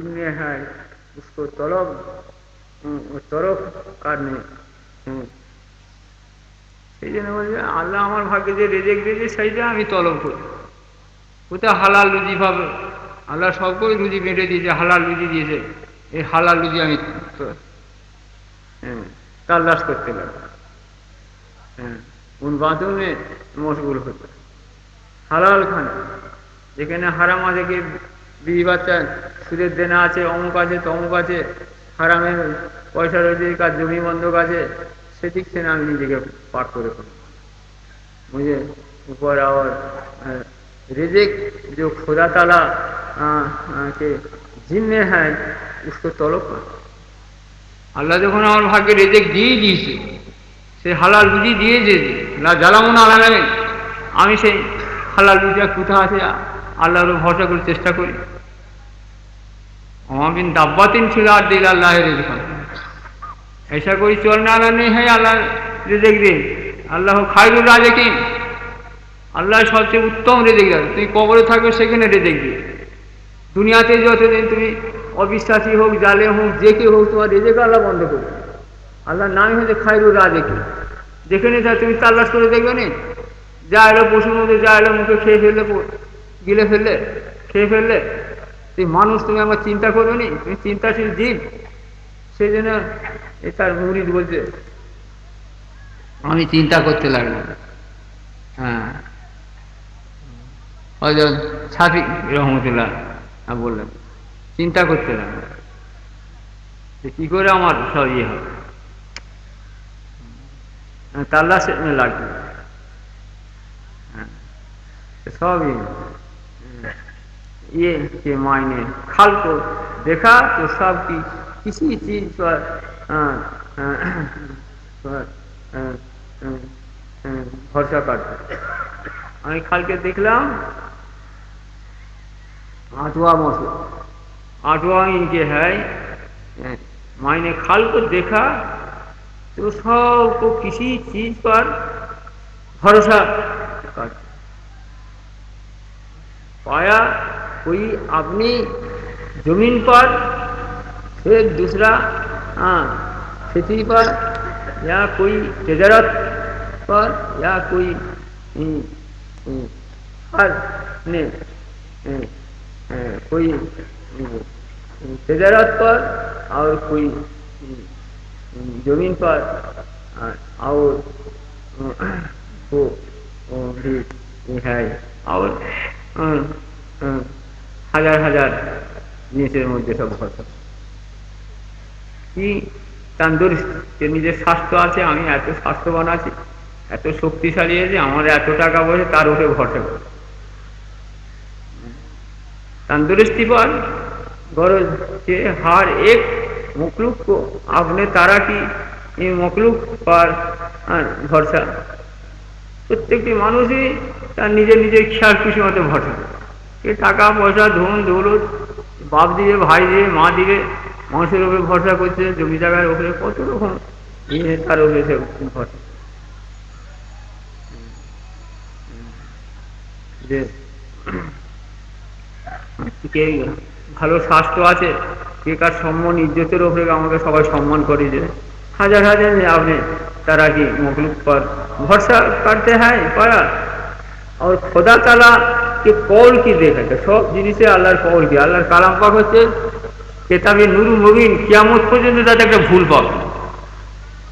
में है उसको तलब তরফ কার নেই হুম সেই জন্য বলছে আল্লাহ আমার ভাগ্যে যে রেজেক দিয়েছে সেইটা আমি তলব করি কোথায় হালাল রুজি পাবে আল্লাহ সবকেই রুজি বেঁটে দিয়েছে হালাল রুজি দিয়েছে এই হালাল রুজি আমি তো- হ্যাঁ তাল্লাশ করতে লাগলাম হ্যাঁ উন বাঁধুন में মশগুল হতো হালাল খানা যেখানে হারাম আছে কি বিবি বাচ্চা সুদের দেনা আছে অমুক আছে তমুক আছে হারামের পয়সা রয়েছে কার জমি বন্ধক আছে সেদিক থেকে আমি নিজেকে পার করে ফেলি मुझे ऊपर और अ, रिजिक जो खुदा ताला अ, अ, के जिम्मे है उसको तलब कर আল্লাহ যখন আমার ভাগ্যে রেজেক দিয়ে দিয়েছে সে হালাল রুজি দিয়েছে না জ্বালামন আলামে আমি সেই হালাল রুজিটা কোথা আছে আল্লাহর ভরসা করে চেষ্টা করি। অমাবিন দাব্বাতিন ছিল আর দিল আল্লাহের এসা করি চল না আল্লাহ নেই হ্যাঁ আল্লাহ রেজেক দিন আল্লাহ খাইরুল রাজেকিন। আল্লাহ সবচেয়ে উত্তম রেজেক দেবে তুমি কবরে থাকবে সেখানে রেজেক দিবে দুনিয়াতে যতদিন তুমি অবিশ্বাসী হোক, জালে হোক, যে কে হোক, তোমার রেজেক আল্লাহ বন্ধ করবে। আল্লাহর নামই হচ্ছে খাইরুল রাজেকিন। যেখানে যা তুমি তাল্লাশ করে দেখবে না, যা এলো পশুর মধ্যে, যা এলো মুখে খেয়ে ফেললে গিলে ফেললে খেয়ে ফেললে সেই মানুষ তুমি আমার চিন্তা করবে নি? তুমি চিন্তাশীল জীব। সেই জন্য তার মুরিদ বলছে আমি চিন্তা করতে লাগলাম হ্যাঁ। রহমতুল্লাহ বললেন চিন্তা করতে কি করে আমার সব ইয়ে হবে? তাল্লা লাগবে। হ্যাঁ, সবই ये के मायने खल को देखा तो सब की किसी चीज पर अ, अ, पर, अ, अ, अ, ভরসা করতে আমি খালকে দেখলাম आठवां मौसम आठवां इनके है अ, मायने खाल को देखा तो सबको किसी चीज पर भरोसा करते पाया कोई अपनी ज़मीन पर फिर दूसरा हाँ खेती पर या कोई तजारत पर या कोई हम्म, हम्म, हर ने हम्म, कोई तजारत पर और कोई ज़मीन पर हाँ, और वो भी है और হাজার হাজার জিনিসের মধ্যে সব ভরসা কি তান্দুরস্ত যে নিজের স্বাস্থ্য আছে আমি এত স্বাস্থ্যবান আছি এত শক্তিশালী আছে আমার এত টাকা বসে তার উপরে ভরসা করে तंदुरुस्ती पर गरज के हर एक मखलूक को अपने तारा की ये मखलूक पर আহ, ভরসা প্রত্যেকটি মানুষই তার নিজের নিজের খেয়াল খুশি মতো ভরসা কে টাকা পয়সা, ধন দৌলত, বাপ দিবে, ভাই দিবে, মা দিবে, মানুষের উপরে ভরসা করছে, জমি জায়গার উপরে কত রকম ইয়ে তার উপরে সে ভরসা। যে ভালো স্বাস্থ্য আছে, কে কার সম্মান, ইজ্জতের উপরে আমাকে সবাই সম্মান করে যে, হাজার হাজার আপনি, তারা কি মখলুক पर ভরসা করতে হয়, পারা। আর খোদা তালা কে কৌল কি দেখা সব জিনিসে আল্লাহর কৌল কি? আল্লাহর কালাম পাক হচ্ছে কেতাবে নুরু মুবিন কিয়ামত পর্যন্ত তাতে একটা ভুল পাবে।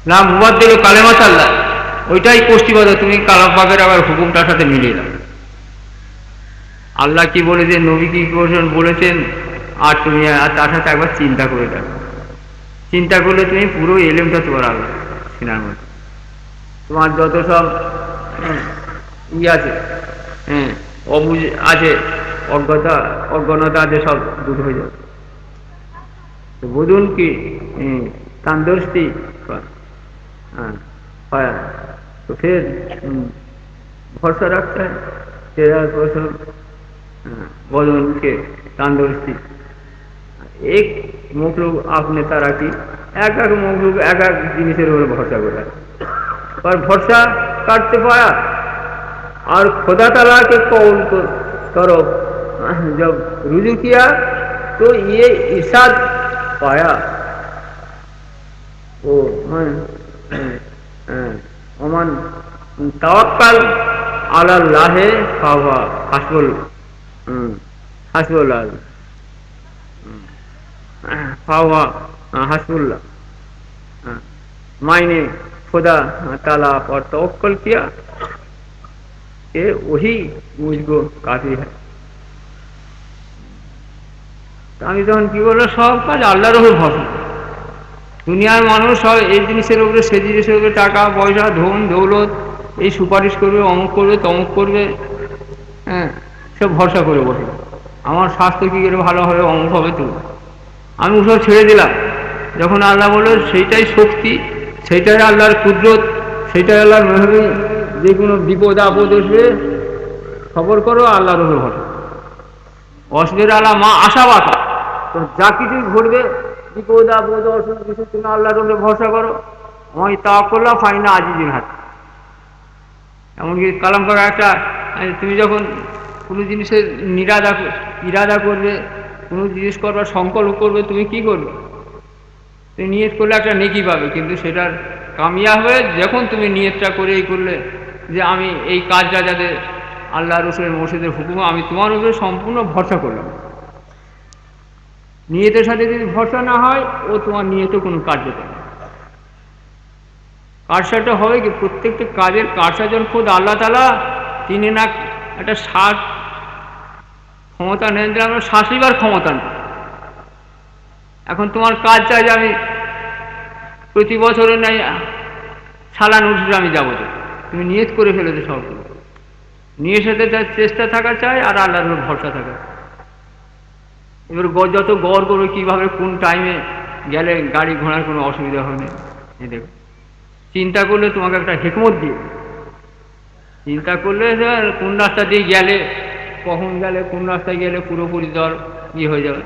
না মুবাদ দিল কালেমা আল্লাহ ওইটাই কোষ্টিবাদ তুমি কালাম পাকের আবার হুকুমটার সাথে মিলিয়ে দাও। আল্লাহ কি বলেছেন নবী কি করেছেন বলেছেন? আর তুমি আর তার সাথে একবার চিন্তা করে দেখো। চিন্তা করলে তুমি পুরো এলেমটা তোমার আলো সিনার মধ্যে। তোমার যত সব হুম, ই আছে হ্যাঁ অবুঝ আছে অজ্ঞতা অজ্ঞানতা আছে সব দূর হয়ে যাবে তো বুঝুন কি হুম, तंदुरुस्ती पर हाँ, पाया तो फिर हम्म, भरोसा रखता है तेरा फसल बदन के तंदुरुस्ती एक মখলুক আপনি তারা কি এক এক মখলুক এক এক জিনিসের উপরে ভরসা করে पर भरोसा करते पाया और खुदा तला के कौल को तरफ़ जब रुजू किया तो ये इर्शाद पाया। वो मन ओमन तवक्कल अल्लाह हसबुल हसबुल हसबुल्ला खुदा ताला पर तवक्कल किया। ये वही मुझको काफी है আমি তখন কি বললো সব কাজ আল্লাহর উপর ভরসা দুনিয়ার মানুষ সব এই জিনিসের উপরে সে জিনিসের উপরে টাকা পয়সা ধন দৌলত এই সুপারিশ করবে অমুক করবে তমুক করবে হ্যাঁ সব ভরসা করে বসে আমার স্বাস্থ্য কী করে ভালো হবে অমুক হবে তুমি আমি ওসব ছেড়ে দিলাম যখন আল্লাহ বললো সেইটাই শক্তি সেইটাই আল্লাহর কুদরত সেইটাই আল্লাহর মেহরবানি যে কোনো বিপদ আপদ আসবে, খবর করো, আল্লাহর উপর ভরসা অসুবিধা আল্লাহ মা আশাবাদ। তো যা কিছুই ঘটবে, বিপদ আপদ অসুখ কিছু তুমি আল্লাহর উপরে ভরসা করো। আমি তা করলাম ফাইনা আজিজিন হাত এমনকি কালাম করা একটা তুমি যখন কোনো জিনিসের নিরাদা, ইরাদা করবে, কোনো জিনিস করবার সংকল্প করবে, তুমি কি করবে? তুমি নিয়ত করলে একটা নেকি পাবে, কিন্তু সেটার কামিয়া হবে যখন তুমি নিয়তটা করে এই করলে যে আমি এই কাজটা যাতে আল্লাহ রসুলের মসজিদের হুকুম, আমি তোমার উপরে সম্পূর্ণ ভরসা করলাম। নিয়তের সাথে যদি ভরসা না হয়, ও তোমার নিয়ত কোনো কার্য করে কারসাটা হবে কি, প্রত্যেকটা কাজের কারসা যখন খোদ আল্লাহ তালা তিনি না একটা শ্বাস ক্ষমতা নেন দিলে আমরা শ্বাস নিবার ক্ষমতা নেই। এখন তোমার কাজ চাই যে আমি প্রতি বছরে নাই, সালান উঠবে আমি যাব। তুমি নিয়ত করে ফেলেছো সব। নিয়ে সাথে তার চেষ্টা থাকা চাই, আর আল্লাহর ভরসা থাকা। এবার যত গড় করবে কীভাবে, কোন টাইমে গেলে গাড়ি ঘোড়ার কোনো অসুবিধা হবে না। এই দেখো। চিন্তা করলে তোমাকে একটা হেকমত দিয়ে চিন্তা করলে কোন রাস্তা দিয়ে গেলে, কখন গেলে, কোন রাস্তায় গেলে পুরোপুরি দর ইয়ে হয়ে যাবে।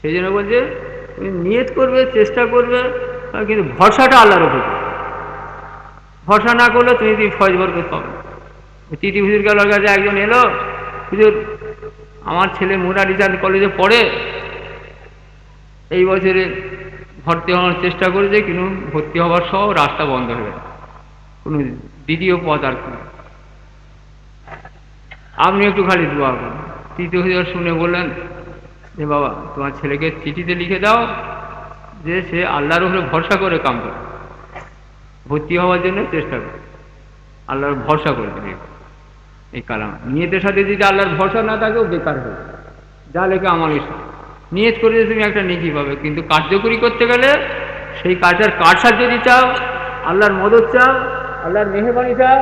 সেই জন্য বলছে, তুমি নিয়ত করবে, চেষ্টা করবে কিন্তু ভরসাটা আল্লাহর উপর ভরসা না করলে তুমি যদি ফয়জ বরকত পাবে। তিতি হুজুর গেলার কাছে একজন এলো, হুজুর, আমার ছেলে মুরারিচাঁদ কলেজে পড়ে, এই বছরে ভর্তি হওয়ার চেষ্টা করেছে, কিন্তু ভর্তি হওয়ার সহ রাস্তা বন্ধ হয়ে গেছে। কোনো দ্বিতীয় পথ আর কি আপনি একটু খালি দোয়া করুন। তৃতীয় হুজুর শুনে বললেন যে বাবা, তোমার ছেলেকে চিঠিতে লিখে দাও, যে সে আল্লাহর উপরে ভরসা করে কাম করে ভর্তি হওয়ার জন্য চেষ্টা করে। আল্লাহর ভরসা করে দেবে এই কালাম। নিয়তের সাথে যদি আল্লাহর ভরসা না থাকেও বেকার হবে যা লেখা ইসলাম নিয়ত করে তুমি একটা নেকি পাবে, কিন্তু কার্যকরী করতে গেলে সেই কাজটার কারসার যদি চাও, আল্লাহর মদত চাও, আল্লাহর মেহরবানি চাও,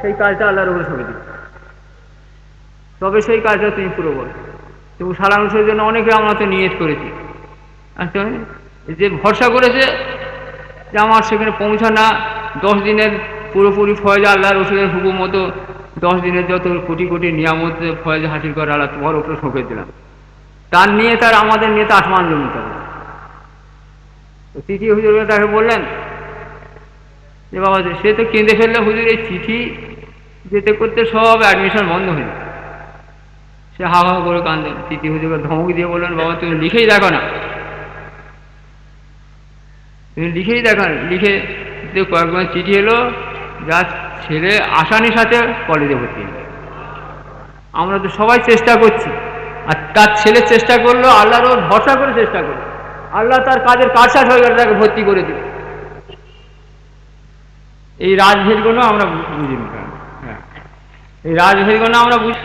সেই কাজটা আল্লাহর উপরে সরে দিবে তবে সেই কাজটা তুমি পুরো বলো তুমি সারাংশের জন্য অনেকে আমরা তো নিয়ত করেছি। আচ্ছা যে ভরসা করেছে যে আমার সেখানে পৌঁছানা দশ দিনের পুরোপুরি ফয়েজ আল্লাহ রসুলের হুকুম মতো, দশ দিনের যত কোটি কোটি নিয়ামত ফয়েজ হাসিল করে আল্লাহ তোমার উপরে সঁপে দিলাম। তার নিয়ে তার আমাদের নেতা আসমান হবে তৃতীয় হুজুর তাকে বললেন, যে বাবা সে তো কেঁদে ফেললে হুজুর, এই চিঠি যেতে করতে সব অ্যাডমিশন বন্ধ হয়ে সে হা হা করে কান্দেন তৃতীয় হুজুরকে ধমক দিয়ে বললেন, বাবা, তুমি লিখেই দেখো না। লিখেই দেখো লিখে কয়েকবার চিঠি এলো, যা ছেলে আসানির সাথে কলেজে ভর্তি আমরা তো সবাই চেষ্টা করছি। আর তার ছেলে চেষ্টা করল, আল্লাহর ভরসা করে চেষ্টা করল। আল্লাহ তার কাজের কারসাট হয়ে গেল, তাকে ভর্তি করে দিল। এই রাজভেদগুলো আমরা বুঝি হ্যাঁ। এই রাজভেদগুলো আমরা বুঝি।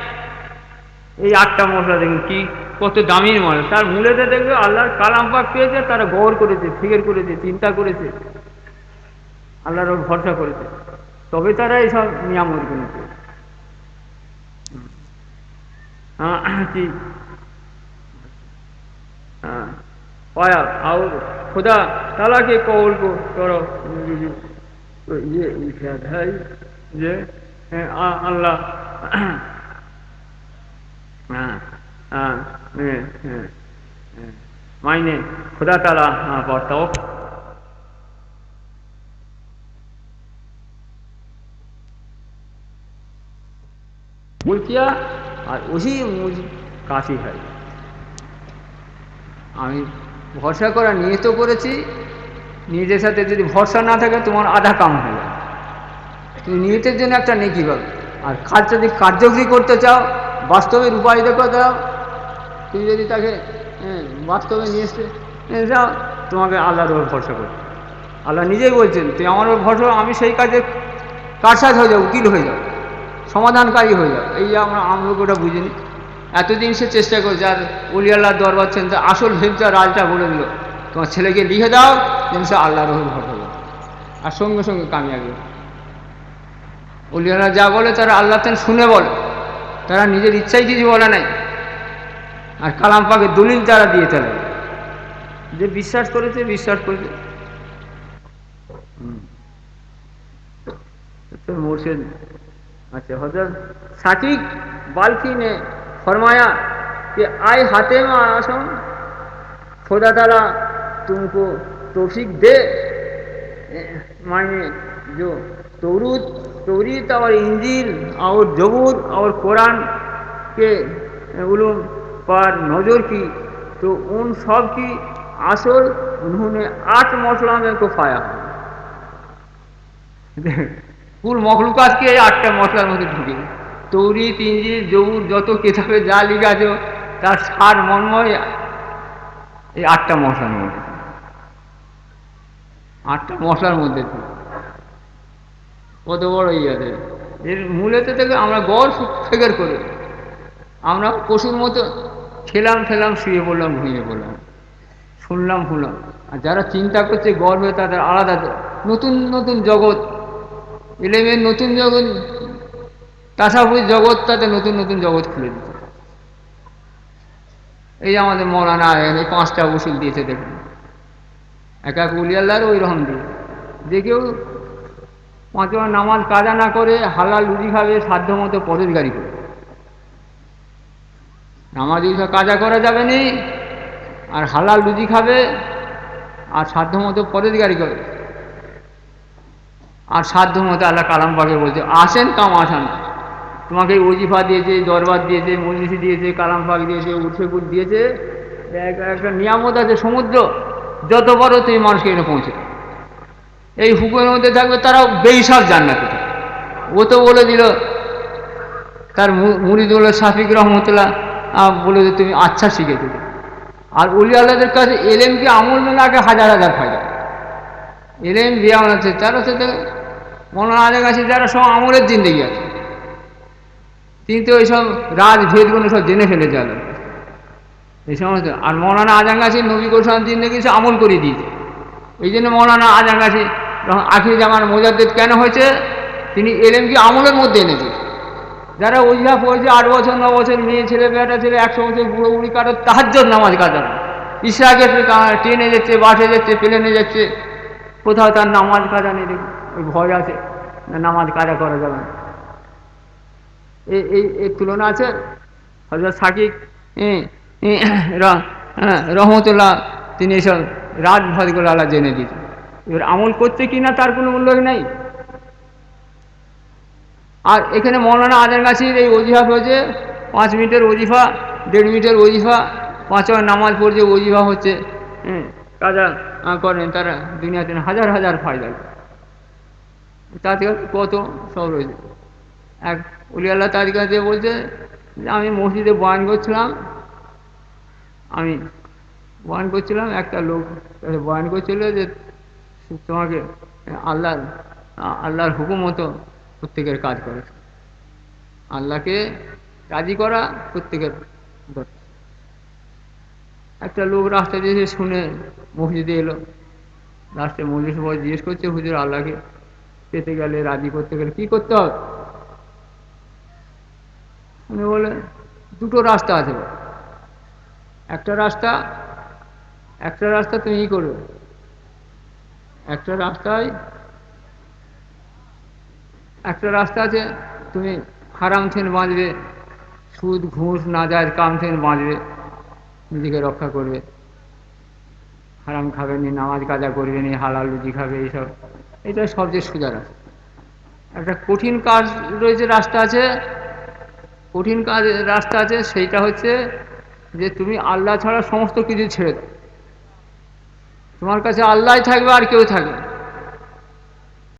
এই আটটা মশলা দেখুন, কি কত দামি মশলা তার মূলেতে দেখবে আল্লাহর কালাম পাক পেয়েছে তারা গৌর করেছে ফিগের করেছে চিন্তা করেছে আল্লাহর ওর ভরসা করেছে তবে তারা এইসব নিয়ামত গুলো কি पाया और खुदा ताला के कौल को करो तो ये इशाद है ये अल्लाह मायने खुदा ताला पर तो बोल किया और वही मुझ काफी है আমি ভরসা করা নিয়ে তো করেছি নিজের সাথে যদি ভরসা না থাকে তোমার আধা কাম হয়ে যাবে তুমি নিয়তের জন্য একটা নেকি পাবে আর কাজ যদি কার্যকরী করতে চাও বাস্তবের উপায় দেখো দাও তুমি যদি তাকে বাস্তবে নিয়ে এসে যাও তোমাকে আল্লাহর ওপর ভরসা করতে আল্লাহ নিজেই বলছেন, তুই আমার ওপর ভরসা আমি সেই কাজে কারসাজ হয়ে যাও উকিল হয়ে যাও সমাধানকারী হয়ে যাও এই যে আমরা আমরা ওটা বুঝিনি এতদিন সে চেষ্টা করেছে আর অলিয়াল্লাহ দরবার ছেন আসল ভেবটা রাজটা বলে দিল, তোমার ছেলেকে লিখে দাও, যেন সে আল্লাহর ওপর ভরসা করো। আর সঙ্গে সঙ্গে কামিয়াবি। হবে। অলিয়ারা যা বলে, তারা আল্লাহ তেন শুনে বলে। তারা নিজের ইচ্ছাই কিছু বলে নাই। আর কালাম পাকে দলিল তারা দিয়ে চলে যে বিশ্বাস করেছে বিশ্বাস করেছে হুম। तो मुर्शिद अच्छा हजरत साकिब बाल्की ने फरमाया कि आए हाथे में आसम खुदा ताला तुमको तौफीक दे ए, माने जो तौरूद तौरीत और इंजील और जबूर और कुरान के उलूम पर नज़र की तो उन सब की असर उन्होंने आठ मसला में को पाया কুল মখলুকাতকে এই আটটা মশলার মধ্যে ঢুকে তৌরি তিনজিল জবুর যত কেতাবে যা লিখা আছে তার সার মর্ময় এই আটটা মশলার মধ্যে আটটা মশলার মধ্যে ঢুকে। কত বড় ইয়াদের এর মূলেতে থেকে আমরা গড় ফেকের করে আমরা পশুর মতো খেলাম খেলাম শুয়ে পড়লাম, ঘুমিয়ে পড়লাম। শুনলাম শুনলাম। আর যারা চিন্তা করছে, গর্বে তাদের আলাদা নতুন নতুন জগৎ। ইলেমের নতুন জগৎ, তাসাফুর জগৎ তাদের নতুন নতুন জগৎ খুলে দিতে এই যে আমাদের মৌলানা এই পাঁচটা উসুল দিয়েছে দেখুন। এক এক উলিয়াল্লার ওই রকম দিয়ে। যে কেউ পাঁচ ওয়াক্ত নামাজ কাজা না করে হালাল রুজি খাবে সাধ্য মতো পরেজগারি করে নামাজ রুজি কাজা করা যাবে নি, আর হালাল রুজি খাবে, আর সাধ্য মতো পরেজগারি করে। আর সাধ্য মতো আল্লাহ কালাম পাকে বলছে, আসেন কাম আসান। তোমাকে ওজিফা দিয়েছে, দরবার দিয়েছে, মজলিসি দিয়েছে, কালাম পাক দিয়েছে উঠেকুট দিয়েছে, এক- একটা নিয়ামত আছে সমুদ্র, যত বড় তুমি মানুষকে এনে পৌঁছে এই হুকুমের মধ্যে থাকবে তারাও জান্নাতে থাকবে ও তো বলে দিল, তার মু- মুরিদুল শাফিক রহমতুল্লাহ বলে যে তুমি আচ্ছা শিখে দেবে আর উলি আল্লাহদের কাছে এলেমকে আমল মেলে আগে হাজার হাজার ফায়দা। এলেম বিয়ান আছে তারা সাথে মৌলানা আলের কাছে যারা সব আমলের জিন্দগি আছে। তিনি তো ওইসব রাজ ভেদগুলো সব জেনে ফেলে যাবে এই সমস্ত। আর মৌলানা আজান গাছি নবী গোস্বাম জিন্দগি সে আমল করে দিয়েছে। এই জন্য মৌলানা আজান গাছি আখির জামান মোজাদ্দেদ কেন হয়েছে? তিনি এলেমকে আমলের মধ্যে এনেছে। যারা ওইজা পড়ছে আট বছর, ন বছর মেয়ে ছেলে বেটা ছেলে, একশো বছর বুড়ো বুড়ি, কারও তাহার নামাজ কাটার ইসরাকে ট্রেনে যাচ্ছে বাসে যাচ্ছে প্লেনে যাচ্ছে। কোথাও তার নামাজ কাজা নেই ওই ভয় আছে নামাজ কাজা করা যাবে না। এই এই তুলনা আছে হজরত সাকিব রহমতুল্লাহ, তিনি এসব রাজভাতগুলো আল্লাহ জেনে দিয়েছেন। এবার আমল করছে কি না তার কোনো উল্লেখ নেই। আর এখানে মৌলানা আজান গাছির এই ওজিফা হয়েছে, পাঁচ মিনিটের ওজিফা, দেড় মিনিটের ওজিফা, পাঁচ নামাজ পড়ছে, ওজিফা হচ্ছে কাজা করেন, তারা দুনিয়াতে হাজার হাজার ফায়দা। তাতে কত সব রয়েছে। এক উলি আল্লাহ তার কাছে বলছে যে, আমি মসজিদে বয়ান করছিলাম, আমি বয়ান করছিলাম, একটা লোক বয়ান করছিল যে, তোমাকে আল্লাহর আল্লাহর হুকুম মতো প্রত্যেকের কাজ করে। আল্লাহকে রাজি করা প্রত্যেকের একটা লোক রাস্তা দিয়ে শুনে মসজিদে এলো। রাস্তায় মসজিদ সবাই জিজ্ঞেস করছে, হুজুর, আল্লাহকে পেতে গেলে রাজি করতে গেলে কি করতে হবে? উনি বলে দুটো রাস্তা আছে একটা রাস্তা একটা রাস্তা তুমি ই করবে। একটা রাস্তায় একটা রাস্তা আছে, তুমি হারাম থেকে বাঁচবে সুদ, ঘুষ না যায় কাম থেকে বাঁচবে নিজেকে রক্ষা করবে। হারাম খাবে নি, নামাজ কাজা করবে নি, হালাল লুচি খাবে, এইসব। এটা সবচেয়ে সোজা রাস্তা। একটা কঠিন কাজ রয়েছে রাস্তা আছে, কঠিন কাজ রাস্তা আছে, সেইটা হচ্ছে যে তুমি আল্লাহ ছাড়া সমস্ত কিছু ছেড়ে তোমার কাছে আল্লাহ থাকবে আর কেউ থাকবে।